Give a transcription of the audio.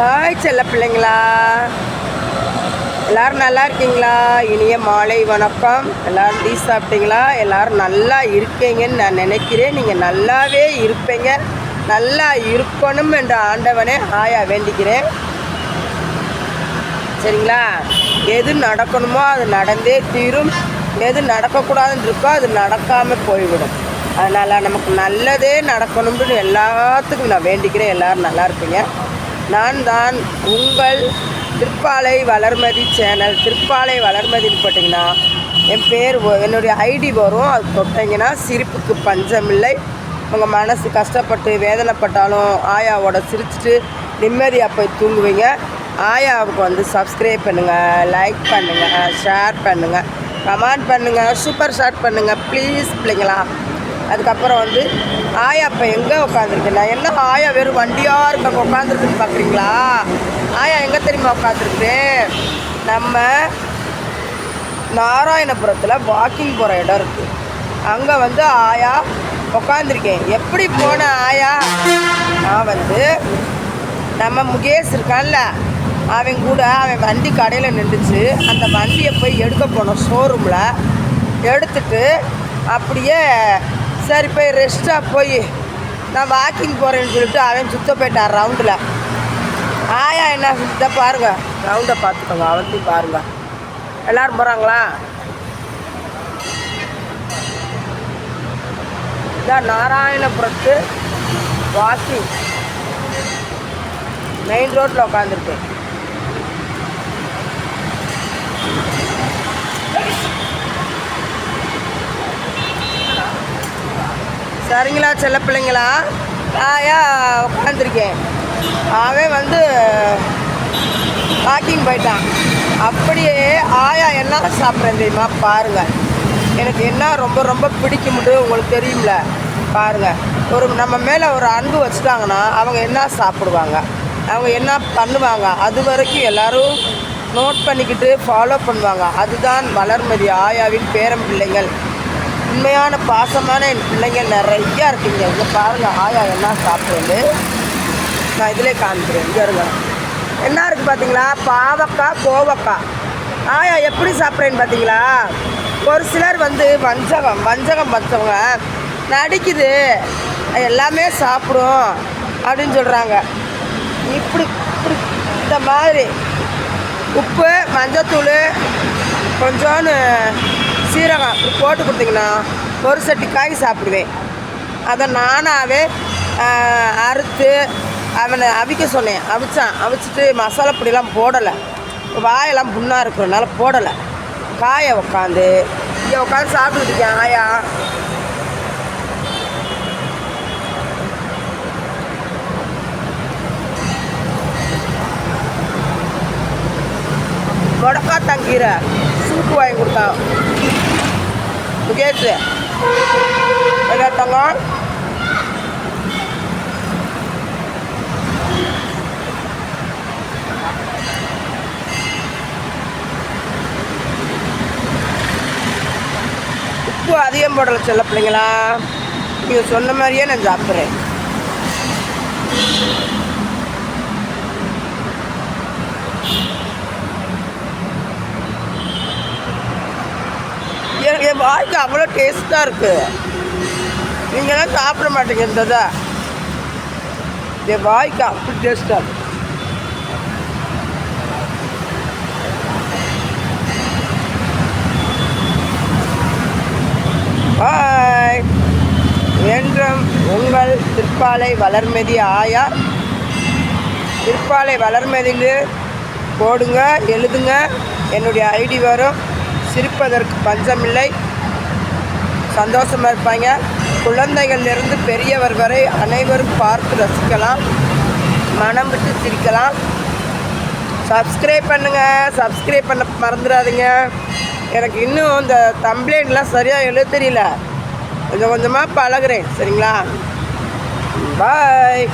Hi செல்ல பிள்ளைங்களா. எல்லாரும் நல்லா இருக்கீங்களா? இனிய மாலை வணக்கம். எல்லாரும் டீ சாப்பிட்டீங்களா? எல்லாரும் நல்லா இருக்கீங்கன்னு நான் நினைக்கிறேன். நீங்கள் நல்லாவே இருப்பீங்க. நல்லா இருக்கணும் என்ற ஆண்டவனே ஆயா வேண்டிக்கிறேன். சரிங்களா? எது நடக்கணுமோ அது நடந்தே தீரும். எது நடக்கக்கூடாதுன்னு இருக்கோ அது நடக்காமல் போய்விடும். அதனால் நமக்கு நல்லதே நடக்கணும்னு எல்லாத்துக்கும் நான் வேண்டிக்கிறேன். எல்லோரும் நல்லா இருப்பீங்க. நான் தான் உங்கள் திருப்பாலை வளர்மதி சேனல் திருப்பாலை வளர்மதின்னு போட்டிங்கன்னா என் பேர் என்னுடைய ஐடி வரும். அது தொட்டிங்கன்னா சிரிப்புக்கு பஞ்சமில்லை. உங்கள் மனசு கஷ்டப்பட்டு வேதனைப்பட்டாலும் ஆயாவோட சிரிச்சுட்டு நிம்மதியாக போய் தூங்குவீங்க. ஆயாவுக்கு வந்து சப்ஸ்கிரைப் பண்ணுங்கள் லைக் பண்ணுங்கள் ஷேர் பண்ணுங்கள் கமெண்ட் பண்ணுங்கள் சூப்பர் ஷேர் பண்ணுங்கள் ப்ளீஸ் பிள்ளைங்களா. அதுக்கப்புறம் வந்து ஆயா இப்போ எங்கே உட்காந்துருக்கு நான் என்ன ஆயா வெறும் வண்டியாக இருக்க உட்காந்துருக்குன்னு பார்க்குறீங்களா ஆயா எங்கே தெரியுமா உட்காந்துருக்கு நம்ம நாராயணபுரத்தில் வாக்கிங் போகிற இடம் இருக்குது அங்கே வந்து ஆயா உட்காந்துருக்கேன் எப்படி போன ஆயா? நான் வந்து நம்ம முகேஷ் இருக்கான்ல அவன் கூட அவன் வண்டி கடையில் நின்றுச்சு அந்த வண்டியை போய் எடுக்க போனோம் ஷோரூமில் எடுத்துட்டு அப்படியே சரி போய் ரெஸ்ட்டாக போய். நான் வாக்கிங் போகிறேன்னு சொல்லிட்டு அவன் சுத்த போயிட்டான் ரவுண்டில் ஆயா என்ன சுத்த பாருங்க. ரவுண்டை பார்த்துக்கோங்க அவத்தையும் பாருங்க. எல்லோரும் போகிறாங்களா இதான் நாராயணபுரத்து வாக்கிங் மெயின் ரோட்டில் உட்காந்துருக்கேன் சரிங்களா செல்ல பிள்ளைங்களா? ஆயா உட்காந்துருக்கேன் அவன் வந்து வாக்கிங் போயிட்டான். அப்படியே ஆயா என்ன சாப்பிட்றேன் தெரியுமா? பாருங்கள் எனக்கு என்ன ரொம்ப ரொம்ப பிடிக்கும்னு உங்களுக்கு தெரியும்ல. பாருங்கள் ஒரு நம்ம மேலே ஒரு அன்பு வச்சுட்டாங்கன்னா அவங்க என்ன சாப்பிடுவாங்க? அவங்க என்ன பண்ணுவாங்க? அது வரைக்கும் எல்லோரும் நோட் பண்ணிக்கிட்டு ஃபாலோ பண்ணுவாங்க. அதுதான் வளர்மதி ஆயாவின் பேரம் பிள்ளைங்கள் உண்மையான பாசமான என் பிள்ளைங்க நிறையா இருக்குங்க. இங்கே பாருங்கள் ஆயா என்ன சாப்பிட்றது. நான் இதிலே காமிக்கிறேன். இங்கே இருங்க. என்ன இருக்குது பார்த்தீங்களா பாவக்காய் கோவக்காய். ஆயா எப்படி சாப்பிட்றேன்னு பார்த்தீங்களா ஒரு சிலர் வந்து வஞ்சகம் வஞ்சகம் வச்சவங்க நடிக்குது. அது எல்லாமே சாப்பிடும் அப்படின்னு சொல்கிறாங்க இப்படி இப்படி இந்த மாதிரி உப்பு மஞ்சத்தூள் கொஞ்சோன்னு சீரகம் போட்டு கொடுத்தீங்கன்னா ஒரு சட்டி காய் சாப்பிடுவேன். அதை நானாகவே அறுத்து அவனை அவிக்க சொன்னேன். அவிச்சான். அவிச்சிட்டு மசாலா பொடியெல்லாம் போடலை. வாயெல்லாம் புண்ணாக இருக்கிறனால போடலை. காயை உக்காந்து இங்கே உட்காந்து சாப்பிட்டுருக்கேன் ஆயா. முடக்காத்தாங்கீரை சூப்பு வாங்கி கொடுத்தான் கேட்டு விளையாட்டாங்க உப்பு அதிகம் போடலை செல்ல பிள்ளைங்களா. நீங்கள் சொன்ன மாதிரியே நான் சாப்பிட்றேன். என் என் வாய்க்கு அவ்வளோ டேஸ்ட்டாக இருக்குது நீங்களாம் சாப்பிட மாட்டீங்க இந்த இதை. என் வாய்க்கு அப்படி டேஸ்ட்டாக இருக்குது பாய் என்றும் உங்கள் திருப்பாலை வளர்மதி ஆயா. திருப்பாலை வளர்மதின்னு போடுங்க எழுதுங்க. என்னுடைய ஐடி வரும். சிரிப்பதற்கு பஞ்சமில்லை. சந்தோஷமாக இருப்பாங்க. குழந்தைகளிலிருந்து பெரியவர் வரை அனைவரும் பார்த்து ரசிக்கலாம். மனம் விட்டு சிரிக்கலாம். சப்ஸ்கிரைப் பண்ணுங்கள் சப்ஸ்கிரைப் பண்ண மறந்துடாதீங்க. எனக்கு இன்னும் இந்த தம்ப்ளைண்ட்லாம் சரியாக எழுத தெரியல. கொஞ்சம் கொஞ்சமாக பழகுறேன். சரிங்களா? பாய்